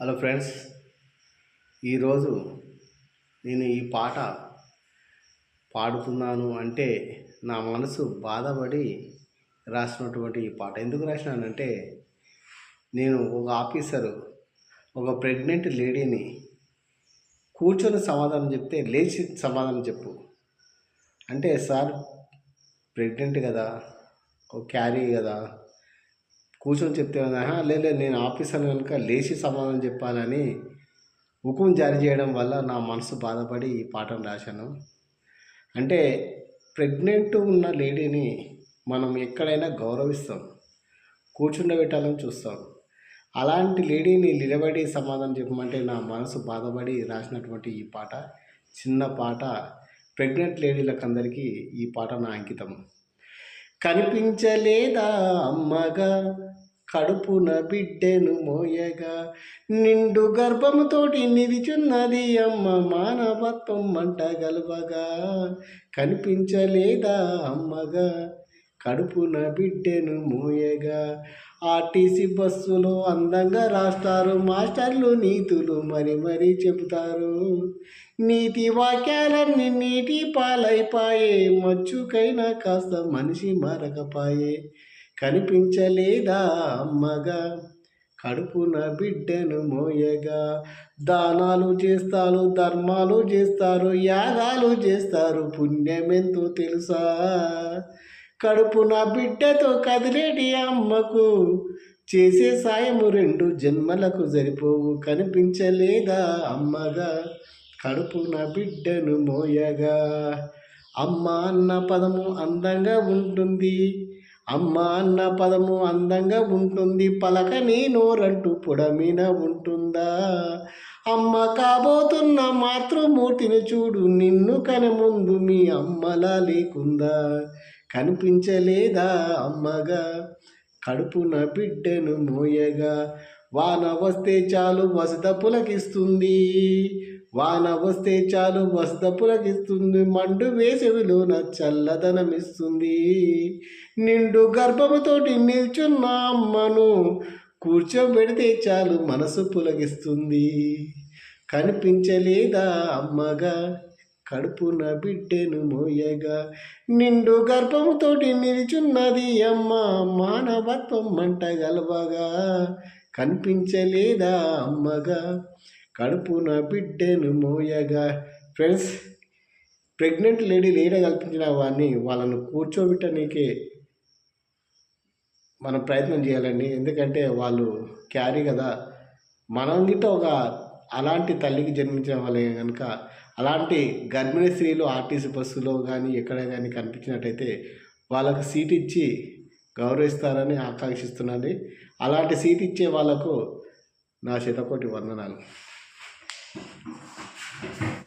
Hello friends ఈరోజు నేను ఈ పాట పాడుతున్నాను అంటే నా మనసు బాధపడి రాసినటువంటి ఈ పాట. ఎందుకు రాసినానంటే నేను ఒక ఆఫీసరు ఒక ప్రెగ్నెంట్ లేడీని కూర్చొని సమాధానం చెప్తే లేచి సమాధానం చెప్పు. అంటే సార్ ప్రెగ్నెంట్ కదా ఒక క్యారీ కదా కూర్చొని చెప్తే లేదు నేను ఆఫీసర్ కనుక లేచి సమాధానం చెప్పాలని హుకుం జారీ చేయడం వల్ల నా మనసు బాధపడి ఈ పాటను రాశాను. అంటే ప్రెగ్నెంట్ ఉన్న లేడీని మనం ఎక్కడైనా గౌరవిస్తాం కూర్చుండబెట్టాలని చూస్తాం. అలాంటి లేడీని నిలబడి సమాధానం చెప్పమంటే నా మనసు బాధపడి రాసినటువంటి ఈ పాట చిన్న పాట ప్రెగ్నెంట్ లేడీలకు అందరికీ ఈ పాట నా అంకితం. కనిపించలేదా అమ్మగా? కడుపున బిడ్డెను మోయగా. నిండు గర్భముతోటి నిలిచున్నది అమ్మ మానవత్వం మంట గలవగా కనిపించలేదా అమ్మగా? కడుపున బిడ్డెను మోయగా. ఆర్టీసీ బస్సులో అందంగా రాస్తారు మాస్టర్లు నీతులు మరి మరి చెబుతారు. నీతి వాక్యాలన్నీ నీటి పాలైపాయే మచ్చుకైనా కాస్త మనిషి మరకపాయే. కనిపించలేదా అమ్మగా? కడుపున బిడ్డను మోయగా. దానాలు చేస్తారు ధర్మాలు చేస్తారు యాగాలు చేస్తారు పుణ్యమెంతో తెలుసా? కడుపున బిడ్డతో కదిలేటి అమ్మకు. చేసే సాయము రెండు జన్మలకు సరిపోవు కనిపించలేదా అమ్మగా? కడుపున బిడ్డను మోయగా. అమ్మ అన్న పదము అందంగా ఉంటుంది అమ్మ అన్న పదము అందంగా ఉంటుంది పలక నీ నోరంటూ పుడమిన ఉంటుందా? అమ్మ కాబోతున్న మాతృమూర్తిని చూడు నిన్ను కన ముందు మీ అమ్మలా లేకుందా? కనిపించలేదా అమ్మగా? కడుపున బిడ్డను మోయగా. వాన వస్తే చాలు వసత పులకిస్తుంది. వాన వస్తే చాలు వసత పులకిస్తుంది. మండు వేసవిలో చల్లదనం ఇస్తుంది నిండు గర్భముతోటి నిల్చున్న అమ్మను కూర్చోబెడితే చాలు మనసు పులగిస్తుంది కనిపించలేదా అమ్మగా? కడుపున బిడ్డెను మోయగా. నిండు గర్భముతోటి నిలిచున్నది అమ్మ మానవత్వం మంట గలవగా. కనిపించలేదా అమ్మగా? కడుపున బిడ్డెను మోయగా. ఫ్రెండ్స్ ప్రెగ్నెంట్ లేడీ లేడ కల్పించిన వాడిని వాళ్ళను కూర్చోబెట్టనీకే మనం ప్రయత్నం చేయాలండి. ఎందుకంటే వాళ్ళు క్యారీ కదా. మనం గిట్ట ఒక అలాంటి తల్లికి జన్మించిన వాళ్ళే కనుక అలాంటి గర్భిణీ స్త్రీలు ఆర్టీసీ బస్సులో కానీ ఎక్కడ కానీ కనిపించినట్టయితే వాళ్ళకు సీట్ ఇచ్చి గౌరవిస్తారని ఆకాంక్షిస్తున్నాను అలాంటి సీట్ ఇచ్చే వాళ్ళకు నా శతకోటి వందనాలు.